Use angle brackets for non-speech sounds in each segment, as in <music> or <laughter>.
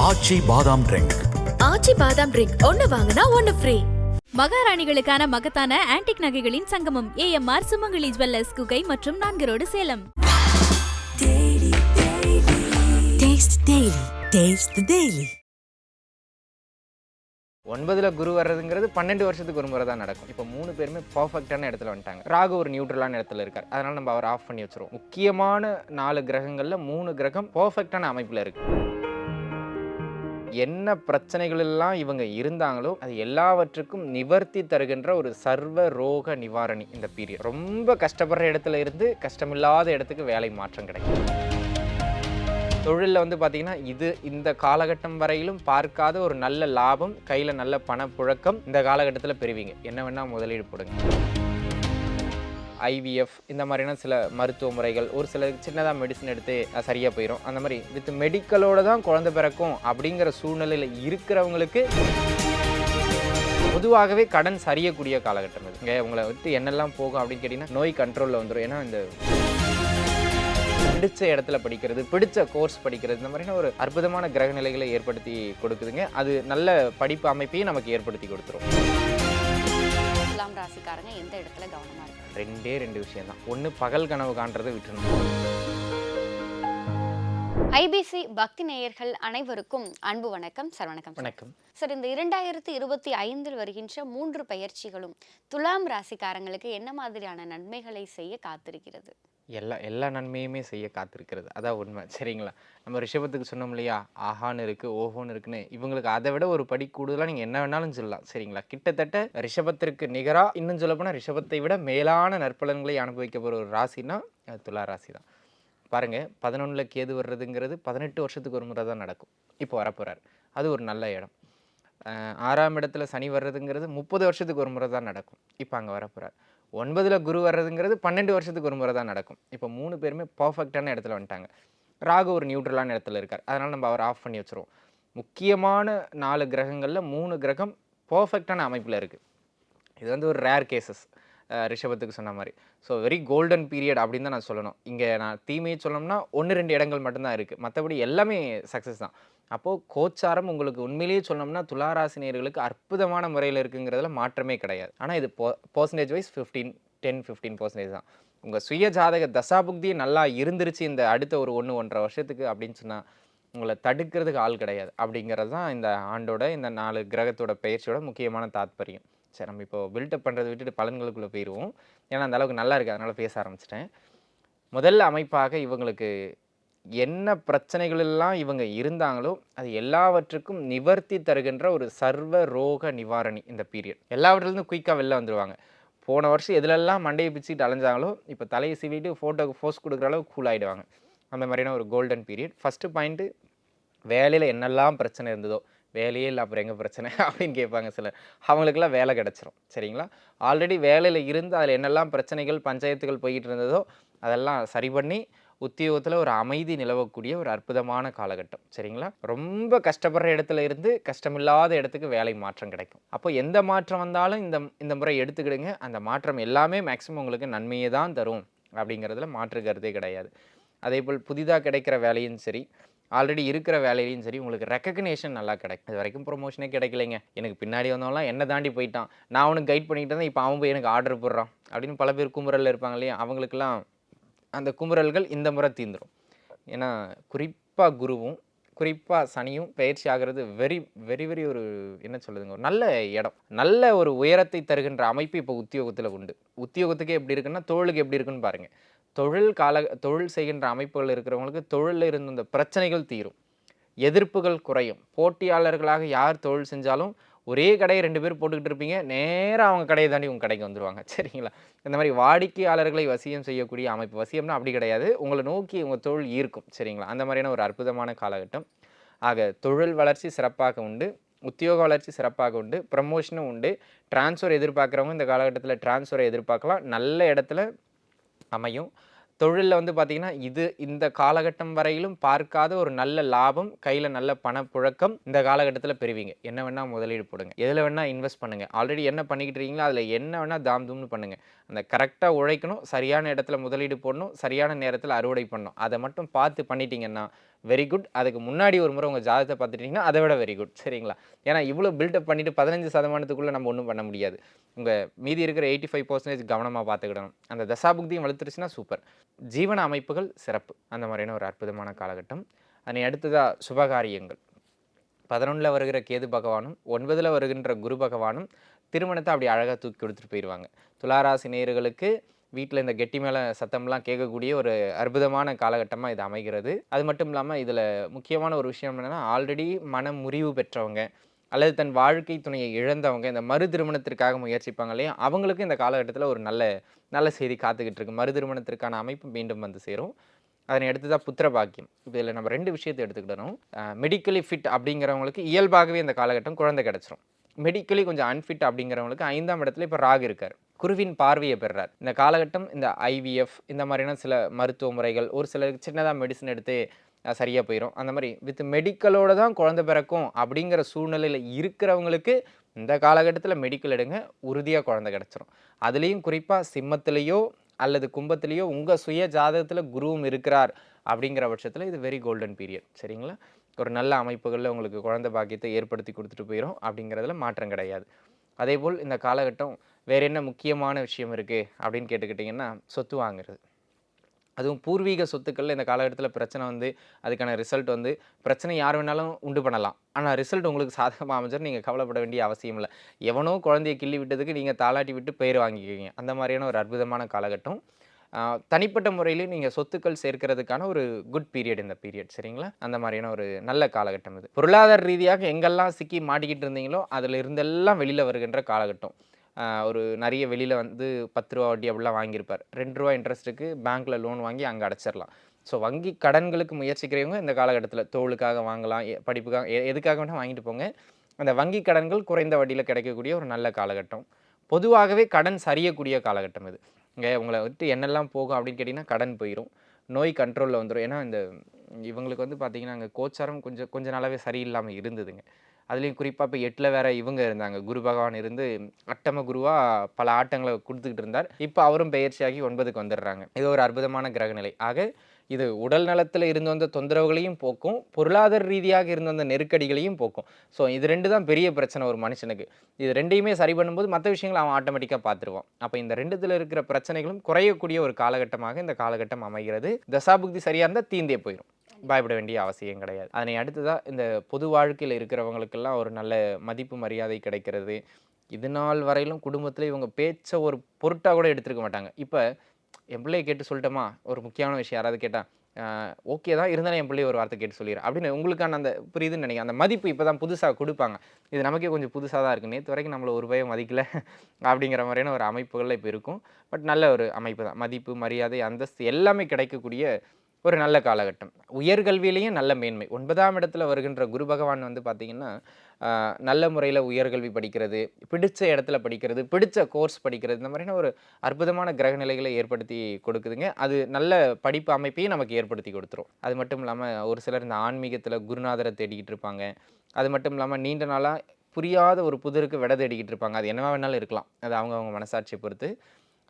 ஆச்சி பாதாம் ட்ரிங்க் ஆச்சி பாதாம் ட்ரிங்க் ஒன்னு வாங்கினா ஒன்னு ஃப்ரீ மகாராணிகளுக்கான மகத்தான ஆன்டிக் நகைகளின் சங்கமம். ஏஎம்ஆர் சுமங்கலி ஜுவல்லர்ஸ் குகை மற்றும் நான்கு ரோடு சேலம். ஒன்பதுல குரு வர்றதுங்கிறது பன்னெண்டு வருஷத்துக்கு ஒரு முறை தான் நடக்கும். இப்போ மூணு பேருமே பர்ஃபெக்டான இடத்துல வந்துட்டாங்க. ராகு ஒரு நியூட்ரலான இடத்துல இருக்கார். அதனால நம்ம அவர் ஆஃப் பண்ணி வச்சிருவோம். முக்கியமான நாலு கிரகங்கள்ல மூணு கிரகம் பர்ஃபெக்டான அமைப்புல இருக்கு. என்ன பிரச்சனைகள் எல்லாம் இவங்க இருந்தாங்களோ அது எல்லாவற்றுக்கும் நிவர்த்தி தருகின்ற ஒரு சர்வ ரோக நிவாரணி இந்த பீரியட் ரொம்ப கஷ்டப்படுற இடத்துல இருந்து கஷ்டமில்லாத இடத்துக்கு வேலை மாற்றம் கிடைக்கும். தொழிலில் வந்து பார்த்தீங்கன்னா இது இந்த காலகட்டம் வரையிலும் பார்க்காத ஒரு நல்ல லாபம் கையில் நல்ல பணப்புழக்கம் இந்த காலகட்டத்தில் பெறுவீங்க. என்ன வேணால் முதலீடு போடுங்க. ஐவிஎஃப் இந்த மாதிரியான சில மருத்துவ முறைகள் ஒரு சில சின்னதாக மெடிசன் எடுத்து சரியாக போயிடும் அந்த மாதிரி வித் மெடிக்கலோட தான் குழந்தை பிறக்கும் அப்படிங்கிற சூழ்நிலையில் இருக்கிறவங்களுக்கு பொதுவாகவே கடன் சரியக்கூடிய காலகட்டம் இது. இங்கே உங்களை விட்டு என்னெல்லாம் போகும் அப்படின்னு கேட்டிங்கன்னா நோய் கண்ட்ரோலில் வந்துடும் ஏன்னா இந்த பிடிச்ச இடத்துல படிக்கிறது பிடிச்ச கோர்ஸ் படிக்கிறது இந்த மாதிரியான ஒரு அற்புதமான கிரக நிலைகளை ஏற்படுத்தி கொடுக்குதுங்க. அது நல்ல படிப்பு அமைப்பையும் நமக்கு ஏற்படுத்தி கொடுத்துரும். ராசிக்காரங்க எந்த இடத்துல கவனமாக இருக்காங்க? ரெண்டே ரெண்டு விஷயம் தான் ஒன்று பகல் கனவு காண்றதை விட்டுணும் ஐபிசி பக்தி நேயர்கள் அனைவருக்கும் அன்பு வணக்கம் சார். வணக்கம். வணக்கம். சார் இந்த இரண்டாயிரத்தி இருபத்தி ஐந்தில் வருகின்ற மூன்று பயிற்சிகளும் துலாம் ராசிக்காரங்களுக்கு என்ன மாதிரியான நன்மைகளை செய்ய காத்திருக்கிறது? எல்லா எல்லா நன்மையுமே செய்ய காத்திருக்கிறது. அதான் உண்மை. சரிங்களா? நம்ம ரிஷபத்துக்கு சொன்னோம் இல்லையா? ஆஹான்னு இருக்குது ஓஹோன்னு இருக்குன்னு. இவங்களுக்கு அதை விட ஒரு படி கூடுதலாக நீங்கள் என்ன வேணாலும் சொல்லலாம். சரிங்களா? கிட்டத்தட்ட ரிஷபத்திற்கு நிகராக இன்னும் சொல்லப்போனால் ரிஷபத்தை விட மேலான நற்பலன்களை அனுபவிக்க போகிற ஒரு ராசினா அது துலா ராசி தான் பாருங்கள் பதினொன்றில் கேது வர்றதுங்கிறது பதினெட்டு வருஷத்துக்கு ஒரு முறை தான் நடக்கும். இப்போ வரப்போகிறார் அது ஒரு நல்ல இடம். ஆறாம் இடத்துல சனி வர்றதுங்கிறது முப்பது வருஷத்துக்கு ஒரு முறை தான் நடக்கும். இப்போ அங்கே வரப்போகிறார் ஒன்பதில் குரு வர்றதுங்கிறது பன்னெண்டு வருஷத்துக்கு ஒரு முறை தான் நடக்கும். இப்போ மூணு பேருமே பர்ஃபெக்டான இடத்துல வந்துட்டாங்க. ராகு ஒரு நியூட்ரலான இடத்துல இருக்கார். அதனால் நம்ம அவர் ஆஃப் பண்ணி வச்சுருவோம். முக்கியமான நாலு கிரகங்களில் மூணு கிரகம் பர்ஃபெக்டான அமைப்பில் இருக்குது இது வந்து ஒரு ரேர் கேசஸ் ரிஷபத்துக்கு சொன்ன மாதிரி. ஸோ வெரி கோல்டன் பீரியட் அப்படின்னு தான் நான் சொல்லணும். இங்கே நான் தீமையை சொல்லணும்னா ஒன்று ரெண்டு இடங்கள் மட்டும்தான் இருக்குது மற்றபடி எல்லாமே சக்ஸஸ் தான். அப்போது கோச்சாரம் உங்களுக்கு உண்மையிலேயே சொன்னோம்னா துளாராசினியர்களுக்கு அற்புதமான முறையில் இருக்குங்கிறதுல மாற்றமே கிடையாது. ஆனால் இது போ percentage wise fifteen ten fifteen percentage தான். உங்கள் சுய ஜாதக தசாபுக்தி நல்லா இருந்துருச்சு இந்த அடுத்த ஒரு ஒன்று ஒன்றரை வருஷத்துக்கு அப்படின்னு சொன்னால் உங்களை தடுக்கிறதுக்கு ஆள் கிடையாது. அப்படிங்கிறது தான் இந்த ஆண்டோட இந்த நாலு கிரகத்தோட பயிற்சியோட முக்கியமான தாத்பரியம். சரி நம்ம இப்போ பில்டப் பண்ணுறதை விட்டுட்டு பலன்களுக்குள்ளே போயிடுவோம் ஏன்னா அந்த அளவுக்கு நல்லா இருக்குது அதனால் பேச ஆரம்பிச்சிட்டேன். முதல் அமைப்பாக இவங்களுக்கு என்ன பிரச்சனைகளெல்லாம் இவங்க இருந்தாங்களோ அது எல்லாவற்றுக்கும் நிவர்த்தி தருகின்ற ஒரு சர்வ ரோக நிவாரணி இந்த பீரியட் எல்லாவற்றிலிருந்து குயிக்காக வெளில வந்துடுவாங்க போன வருஷம் எதுலெல்லாம் மண்டையை பிச்சுக்கிட்டு அலைஞ்சாங்களோ இப்போ தலையை சீவிட்டு ஃபோட்டோக்கு ஃபோஸ் கொடுக்குற அளவுக்கு கூல் ஆகிடுவாங்க அந்த மாதிரியான ஒரு கோல்டன் பீரியட் ஃபஸ்ட்டு பாயிண்ட்டு வேலையில் என்னெல்லாம் பிரச்சனை இருந்ததோ வேலையே இல்லை அப்புறம் எங்கே பிரச்சனை? <laughs> அப்படின்னு கேட்பாங்க சிலர். அவங்களுக்கெல்லாம் வேலை கிடச்சிரும். சரிங்களா? ஆல்ரெடி வேலையில் இருந்து அதில் என்னெல்லாம் பிரச்சனைகள் பஞ்சாயத்துகள் போய்கிட்டு இருந்ததோ அதெல்லாம் சரி பண்ணி உத்தியோகத்தில் ஒரு அமைதி நிலவக்கூடிய ஒரு அற்புதமான காலகட்டம். சரிங்களா? ரொம்ப கஷ்டப்படுற இடத்துல இருந்து கஷ்டமில்லாத இடத்துக்கு வேலை மாற்றம் கிடைக்கும். அப்போ எந்த மாற்றம் வந்தாலும் இந்த இந்த முறை எடுத்துக்கிடுங்க. அந்த மாற்றம் எல்லாமே மேக்ஸிமம் உங்களுக்கு நன்மையை தான் தரும். அப்படிங்கிறதுல மாற்று கருத்தே கிடையாது. அதே போல் புதிதாக கிடைக்கிற வேலையும் சரி. ஆல்ரெடி இருக்கிற வேலையிலையும் சரி உங்களுக்கு ரெக்கக்னேஷன் நல்லா கிடைக்கும். இது வரைக்கும் ப்ரொமோஷனே கிடைக்கலைங்க. எனக்கு பின்னாடி வந்தவங்களாம் என்ன தாண்டி போயிட்டான். நான் அவனுக்கு கைட் பண்ணிக்கிட்டு தான் இப்போ அவன் போய் எனக்கு ஆர்டர் போடுறான். அப்படின்னு பல பேர் குமுறலில் இருப்பாங்க இல்லையா? அவங்களுக்கெல்லாம் அந்த குமுறல்கள் இந்த முறை தீந்துடும் ஏன்னா குறிப்பாக குருவும் குறிப்பாக சனியும் பயிற்சி ஆகிறது வெரி வெரி வெரி ஒரு என்ன சொல்லுதுங்க ஒரு நல்ல இடம். நல்ல ஒரு உயரத்தை தருகின்ற அமைப்பு இப்போ உத்தியோகத்தில் உண்டு. உத்தியோகத்துக்கே எப்படி இருக்குன்னா தோளுக்கு எப்படி இருக்குன்னு பாருங்கள் தொழில் கால தொழில் செய்கின்ற அமைப்புகள் இருக்கிறவங்களுக்கு தொழிலில் இருந்த இந்த பிரச்சனைகள் தீரும். எதிர்ப்புகள் குறையும். போட்டியாளர்களாக யார் தொழில் செஞ்சாலும் ஒரே கடையை ரெண்டு பேர் போட்டுக்கிட்டு இருப்பீங்க. நேராக அவங்க கடையை தாண்டி உங்கள் கடைக்கு வந்துடுவாங்க <laughs> சரிங்களா? இந்த மாதிரி வாடிக்கையாளர்களை வசியம் செய்யக்கூடிய அமைப்பு. வசியம்னா அப்படி கிடையாது. உங்களை நோக்கி உங்கள் தொழில் ஈர்க்கும். சரிங்களா? அந்த மாதிரியான ஒரு அற்புதமான காலகட்டம். ஆக தொழில் வளர்ச்சி சிறப்பாக உண்டு. உத்தியோக வளர்ச்சி சிறப்பாக உண்டு. ப்ரமோஷனும் உண்டு. டிரான்ஸ்ஃபர் எதிர்பார்க்குறவங்க இந்த காலகட்டத்தில் டிரான்ஸ்ஃபரை எதிர்பார்க்கலாம். நல்ல இடத்துல அமையும். தொழிலில் வந்து பார்த்திங்கன்னா இது இந்த காலகட்டம் வரையிலும் பார்க்காத ஒரு நல்ல லாபம் கையில் நல்ல பணப்புழக்கம் இந்த காலகட்டத்தில் பெறுவீங்க. என்ன வேணால் முதலீடு போடுங்க. எதில் வேணால் இன்வெஸ்ட் பண்ணுங்கள் ஆல்ரெடி என்ன பண்ணிக்கிட்டு இருக்கீங்களோ அதில் என்ன வேணால் தாம் தூம்னு பண்ணுங்கள் அந்த கரெக்டாக உழைக்கணும் சரியான இடத்துல முதலீடு போடணும் சரியான நேரத்தில் அறுவடை பண்ணணும். அதை மட்டும் பார்த்து பண்ணிட்டீங்கன்னா வெரி குட் அதுக்கு முன்னாடி ஒரு முறை உங்கள் ஜாதகத்தை பார்த்துட்டீங்கன்னா அதை விட வெரி குட் சரிங்களா? ஏன்னா இவ்வளோ பில்டப் பண்ணிவிட்டு பதினஞ்சு சதமானத்துக்குள்ளே நம்ம ஒன்றும் பண்ண முடியாது. உங்கள் மீதி இருக்கிற எயிட்டி ஃபைவ் பர்சன்டேஜ் கவனமாக பார்த்துக்கிடணும். அந்த தசாபுக்தியும் வளர்த்துருச்சுன்னா சூப்பர் ஜீவன அமைப்புகள் சிறப்பு. அந்த மாதிரியான ஒரு அற்புதமான காலகட்டம். அதனை அடுத்ததாக சுபகாரியங்கள். பதினொன்றில் வருகிற கேது பகவானும் ஒன்பதில் வருகின்ற குரு பகவானும் திருமணத்தை அப்படி அழகாக தூக்கி கொடுத்துட்டு போயிடுவாங்க துளாராசி நேயர்களுக்கு வீட்டில் இந்த கெட்டி மேலே சத்தம்லாம் கேட்கக்கூடிய ஒரு அற்புதமான காலகட்டமாக இது அமைகிறது. அது மட்டும் இல்லாமல் இதில் முக்கியமான ஒரு விஷயம் என்னென்னா ஆல்ரெடி மன முறிவு பெற்றவங்க அல்லது தன் வாழ்க்கை துணையை இழந்தவங்க இந்த மறு திருமணத்திற்காக முயற்சிப்பாங்க இல்லையா? அவங்களுக்கு இந்த காலகட்டத்தில் ஒரு நல்ல நல்ல செய்தி காத்துக்கிட்டு இருக்கு. மறு திருமணத்திற்கான அமைப்பு மீண்டும் வந்து சேரும். அதனை அடுத்ததாக புத்திர பாக்கியம். இப்போ இதில் நம்ம ரெண்டு விஷயத்தை எடுத்துக்கிடணும். மெடிக்கலி ஃபிட் அப்படிங்கிறவங்களுக்கு இயல்பாகவே இந்த காலகட்டம் குழந்தை கிடச்சிரும். மெடிக்கலி கொஞ்சம் அன்ஃபிட் அப்படிங்கிறவங்களுக்கு ஐந்தாம் இடத்துல இப்போ ராகு இருக்கார். குருவின் பார்வையை பெறுறார். இந்த காலகட்டம் இந்த ஐவிஎஃப் இந்த மாதிரியான சில மருத்துவ முறைகள் ஒரு சிலருக்கு சின்னதாக மெடிசன் எடுத்து சரியாக போயிடும் அந்த மாதிரி வித் மெடிக்கலோட தான் குழந்தை பிறக்கும் அப்படிங்கிற சூழ்நிலையில் இருக்கிறவங்களுக்கு இந்த காலகட்டத்தில் மெடிக்கல் எடுங்க உறுதியாக குழந்தை கிடச்சிரும். அதுலேயும் குறிப்பாக சிம்மத்திலேயோ அல்லது கும்பத்திலேயோ உங்கள் சுய ஜாதகத்தில் குருவும் இருக்கிறார் அப்படிங்கிற பட்சத்தில் இது வெரி கோல்டன் பீரியட் சரிங்களா? ஒரு நல்ல அமைப்புகளில் உங்களுக்கு குழந்தை பாக்கியத்தை ஏற்படுத்தி கொடுத்துட்டு போயிடும் அப்படிங்கிறதுல மாற்றம் கிடையாது. அதேபோல் இந்த காலகட்டம் வேறு என்ன முக்கியமான விஷயம் இருக்குது அப்படின்னு கேட்டுக்கிட்டிங்கன்னா சொத்து வாங்குறது. அதுவும் பூர்வீக சொத்துக்களில் இந்த காலகட்டத்தில் பிரச்சனை வந்து அதுக்கான ரிசல்ட் வந்து பிரச்சனை யார் வேணாலும் உண்டு பண்ணலாம். ஆனால் ரிசல்ட் உங்களுக்கு சாதகமாக அமைஞ்சால் நீங்கள் கவலைப்பட வேண்டிய அவசியம் இல்லை. எவனோ குழந்தைய கிள்ளி விட்டதுக்கு நீங்கள் தாளாட்டி விட்டு பெயர் வாங்கிக்குவீங்க. அந்த மாதிரியான ஒரு அற்புதமான காலகட்டம். தனிப்பட்ட முறையிலையும் நீங்கள் சொத்துக்கள் சேர்க்கிறதுக்கான ஒரு குட் பீரியட் இந்த பீரியட் சரிங்களா? அந்த மாதிரியான ஒரு நல்ல காலகட்டம் இது. பொருளாதார ரீதியாக எங்கெல்லாம் சிக்கி மாட்டிக்கிட்டு இருந்தீங்களோ அதில் இருந்தெல்லாம் வெளியில் வருகின்ற காலகட்டம். ஒரு நிறைய வெளியில் வந்து பத்து ரூபா வட்டி அப்படிலாம் வாங்கியிருப்பார். ரெண்டு ரூபா இன்ட்ரெஸ்ட்டுக்கு பேங்க்கில் லோன் வாங்கி அங்கே அடைச்சிடலாம் ஸோ வங்கி கடன்களுக்கு முயற்சிக்கிறவங்க இந்த காலகட்டத்தில் தோளுக்காக வாங்கலாம் எ- படிப்புக்காக எ- எதுக்காக வேணால் வாங்கிட்டு போங்க. அந்த வங்கி கடன்கள் குறைந்த வட்டியில் கிடைக்கக்கூடிய ஒரு நல்ல காலகட்டம். பொதுவாகவே கடன் சரியக்கூடிய காலகட்டம் இது. இங்கே உங்களை விட்டு என்னெல்லாம் போகும் அப்படின்னு கேட்டிங்கன்னா கடன் போயிடும் நோய் கண்ட்ரோலில் வந்துடும் ஏன்னா இந்த இவங்களுக்கு வந்து பார்த்திங்கன்னா அங்கே கோச்சாரம் கொஞ்சம் கொஞ்ச நாளாகவே சரியில்லாமல் இருந்ததுங்க. அதுலேயும் குறிப்பாக இப்போ எட்டில் வேற இவங்க இருந்தாங்க. குரு பகவான் இருந்து அட்டம குருவாக பல ஆட்டங்களை கொடுத்துக்கிட்டு இருந்தார். இப்போ அவரும் பெயர்ச்சியாகி ஒன்பதுக்கு வந்துடுறாங்க. இது ஒரு அற்புதமான கிரகநிலை. ஆக இது உடல் நலத்தில் இருந்து வந்த தொந்தரவுகளையும் போக்கும் பொருளாதார ரீதியாக இருந்து வந்த நெருக்கடிகளையும் போக்கும். ஸோ இது ரெண்டு தான் பெரிய பிரச்சனை ஒரு மனுஷனுக்கு. இது ரெண்டையுமே சரி பண்ணும்போது மற்ற விஷயங்களை அவன் ஆட்டோமேட்டிக்காக பார்த்துருவான். அப்போ இந்த ரெண்டுத்தில் இருக்கிற பிரச்சனைகளும் குறையக்கூடிய ஒரு காலகட்டமாக இந்த காலகட்டம் அமைகிறது. தசாபுக்தி சரியாக இருந்தால் தீந்தே போயிடும் பயப்பட வேண்டிய அவசியம் கிடையாது. அதனை அடுத்ததாக இந்த பொது வாழ்க்கையில் இருக்கிறவங்களுக்கெல்லாம் ஒரு நல்ல மதிப்பு மரியாதை கிடைக்கிறது. இது நாள் வரையிலும் குடும்பத்தில் இவங்க பேச்சை ஒரு பொருட்டாக கூட எடுத்துருக்க மாட்டாங்க. இப்போ என் பிள்ளையை கேட்டு சொல்லிட்டோமா? ஒரு முக்கியமான விஷயம் யாராவது கேட்டால் ஓகே தான் இருந்தாலும் என் பிள்ளைய ஒரு வார்த்தை கேட்டு சொல்லிடுறேன் அப்படின்னு உங்களுக்கான அந்த புரியுதுன்னு நினைக்கிறேன். அந்த மதிப்பு இப்போ தான் புதுசாக கொடுப்பாங்க. இது நமக்கே கொஞ்சம் புதுசாக தான் இருக்குது நேற்று வரைக்கும் நம்மளை ஒரு பயம் மதிக்கல அப்படிங்கிற மாதிரியான ஒரு அமைப்புகளில் இப்போ இருக்கும். பட் நல்ல ஒரு அமைப்பு தான். மதிப்பு மரியாதை அந்தஸ்து எல்லாமே கிடைக்கக்கூடிய ஒரு நல்ல காலகட்டம். உயர்கல்வியிலையும் நல்ல மேன்மை. ஒன்பதாம் இடத்துல வருகின்ற குரு பகவான் வந்து பார்த்திங்கன்னா நல்ல முறையில் உயர்கல்வி படிக்கிறது பிடித்த இடத்துல படிக்கிறது பிடித்த கோர்ஸ் படிக்கிறது இந்த மாதிரியான ஒரு அற்புதமான கிரக நிலைகளை ஏற்படுத்தி கொடுக்குதுங்க. அது நல்ல படிப்பு அமைப்பையும் நமக்கு ஏற்படுத்தி கொடுத்துரும். அது மட்டும் இல்லாமல் ஒரு சிலர் இந்த ஆன்மீகத்தில் குருநாதரை தேடிக்கிட்டு இருப்பாங்க. அது மட்டும் இல்லாமல் நீண்ட நாளாக புரியாத ஒரு புதிருக்கு விட தேடிக்கிட்டு இருப்பாங்க. அது என்னவா வேணாலும் இருக்கலாம். அது அவங்கவுங்க மனசாட்சியை பொறுத்து.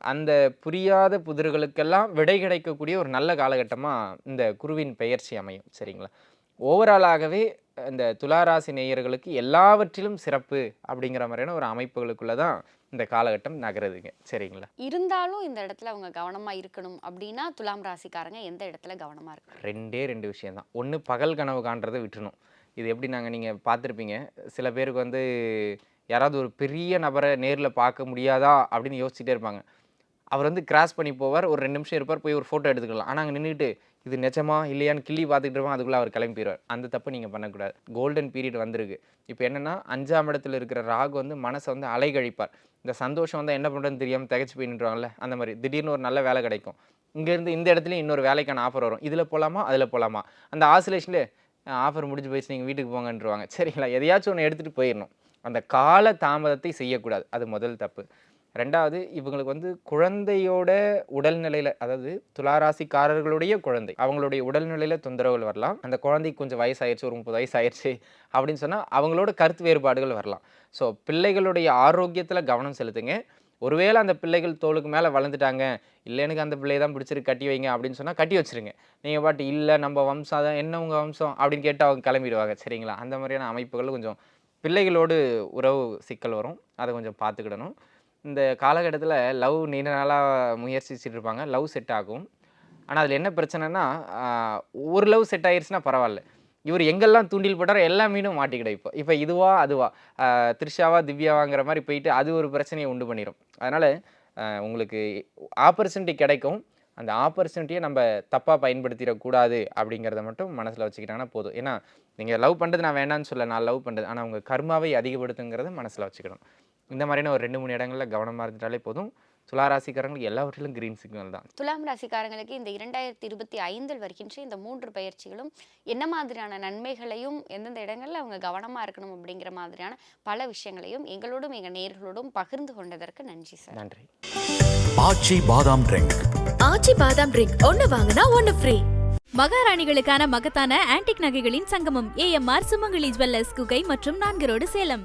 அந்த புரியாத புதிர்களுக்கெல்லாம் விடை கிடைக்கக்கூடிய ஒரு நல்ல காலகட்டமாக இந்த குருவின் பெயர்ச்சி அமையும் சரிங்களா? ஓவராலாகவே இந்த துளாராசி நேயர்களுக்கு எல்லாவற்றிலும் சிறப்பு அப்படிங்கிற மாதிரியான ஒரு அமைப்புகளுக்குள்ள தான் இந்த காலகட்டம் நகருதுங்க சரிங்களா? இருந்தாலும் இந்த இடத்துல அவங்க கவனமா இருக்கணும் அப்படின்னா துலாம் ராசிக்காரங்க எந்த இடத்துல கவனமா இருக்கணும் ரெண்டே ரெண்டு விஷயம்தான். ஒன்று பகல் கனவு காண்றதை விட்டுணும் இது எப்படி நாங்கள் நீங்கள் பார்த்துருப்பீங்க? சில பேருக்கு வந்து யாராவது ஒரு பெரிய நபரை நேரில் பார்க்க முடியாதா அப்படின்னு யோசிச்சுட்டே இருப்பாங்க. அவர் வந்து கிராஸ் பண்ணி போவார். ஒரு ரெண்டு நிமிஷம் இருப்பார். போய் ஒரு ஃபோட்டோ எடுத்துக்கலாம். ஆனால் அங்கே நின்றுட்டு இது நிஜமா இல்லையான்னு கிள்ளி பார்த்துட்டு இருப்பான். அதுக்குள்ளே அவர் கிளம்பி போயிடுவார் அந்த தப்பு நீங்கள் பண்ணக்கூடாது. கோல்டன் பீரியட் வந்திருக்கு. இப்போ என்னென்னா அஞ்சாம் இடத்துல இருக்கிற ராகு வந்து மனசை வந்து அலைகழிப்பார். இந்த சந்தோஷம் வந்து என்ன பண்ணுறதுன்னு தெரியாமல் திகச்சு போய் நின்றுவாங்கல்ல அந்த மாதிரி. திடீர்னு ஒரு நல்ல வேலை கிடைக்கும். இங்கேருந்து இந்த இடத்துலையும் இன்னொரு வேலைக்கான ஆஃபர் வரும். இதில் போகலாமா அதில் போகலாமா அந்த ஆசிலேஷனில் ஆஃபர் முடிஞ்சு போயிடுச்சு. நீங்கள் வீட்டுக்கு போங்கன்றவாங்க. சரிங்களா? எதையாச்சும் ஒன்று எடுத்துகிட்டு போயிடணும். அந்த கால தாமதத்தை செய்யக்கூடாது. அது முதல் தப்பு. ரெண்டாவது இவங்களுக்கு வந்து குழந்தையோட உடல்நிலையில் அதாவது துளாராசிக்காரர்களுடைய குழந்தை அவங்களுடைய உடல்நிலையில் தொந்தரவுகள் வரலாம். அந்த குழந்தைக்கு கொஞ்சம் வயசாயிடுச்சு ஒரு முப்பது வயசு ஆயிடுச்சு அப்படின்னு சொன்னால் அவங்களோட கருத்து வேறுபாடுகள் வரலாம். ஸோ பிள்ளைகளுடைய ஆரோக்கியத்தில் கவனம் செலுத்துங்க. ஒருவேளை அந்த பிள்ளைகள் தோளுக்கு மேலே வளர்ந்துட்டாங்க இல்லை எனக்கு அந்த பிள்ளையை தான் பிடிச்சிருக்கு கட்டி வைங்க அப்படின்னு சொன்னால் கட்டி வச்சிருங்க. நீங்கள் பாட்டு இல்லை நம்ம வம்சம் தான் என்ன உங்கள் வம்சம்? அப்படின்னு கேட்டு அவங்க கிளம்பிடுவாங்க. சரிங்களா? அந்த மாதிரியான அமைப்புகள் கொஞ்சம் பிள்ளைகளோடு உறவு சிக்கல் வரும். அதை கொஞ்சம் பார்த்துக்கிடணும். இந்த காலகட்டத்தில் லவ் நீண்ட நாளாக முயற்சிச்சுட்டு இருப்பாங்க லவ் செட் ஆகும். ஆனால் அதில் என்ன பிரச்சனைனா ஒரு லவ் செட் ஆயிடுச்சுன்னா பரவாயில்ல இவர் எங்கெல்லாம் தூண்டில் போட்டாரோ எல்லா மீனும் மாட்டிக்கிடும் இப்போ. இப்போ இதுவா அதுவா. த்ரிஷாவா திவ்யாவாங்கிற மாதிரி போயிட்டு அது ஒரு பிரச்சனையை உண்டு பண்ணிடும் அதனால் உங்களுக்கு ஆப்பர்ச்சுனிட்டி கிடைக்கும். அந்த ஆப்பர்ச்சுனிட்டியை நம்ம தப்பாக பயன்படுத்திடக்கூடாது அப்படிங்கிறத மட்டும் மனசில் வச்சுக்கிட்டாங்கன்னா போதும். ஏன்னா நீங்கள் லவ் பண்ணுறது நான் வேணான்னு சொல்ல நான் லவ் பண்ணுறது ஆனால் உங்கள் கர்மாவை அதிகப்படுத்துங்கிறத மனசில் வச்சுக்கணும். இந்த மாதிரியான ஒரு ரெண்டு மூணு இடங்களில் கவனமாக இருந்துட்டாலே போதும். துளாராசிக்காரங்களுக்கு எல்லாவற்றிலும் கிரீன் சிக்னல் தான். துலாம் ராசிக்காரங்களுக்கு இந்த இரண்டாயிரத்தி இருபத்தி ஐந்தில் வருகின்ற இந்த மூன்று பயிற்சிகளும் என்ன மாதிரியான நன்மைகளையும் எந்தெந்த இடங்கள்ல அவங்க கவனமா இருக்கணும் அப்படிங்கிற மாதிரியான பல விஷயங்களையும் எங்களோடும் எங்க நேர்களோடும் பகிர்ந்து கொண்டதற்கு நன்றி சார். நன்றி. ஆச்சி பாதாம் ட்ரிங்க் ஆச்சி பாதாம் ட்ரிங்க் ஒன்னு வாங்கினா ஒன்னு ஃப்ரீ மகாராணிகளுக்கான மகத்தான ஆன்டிக் நகைகளின் சங்கமம் ஏஎம்ஆர் சுமங்கலி ஜுவல்லர்ஸ் குகை மற்றும் நான்கரோடு சேலம்.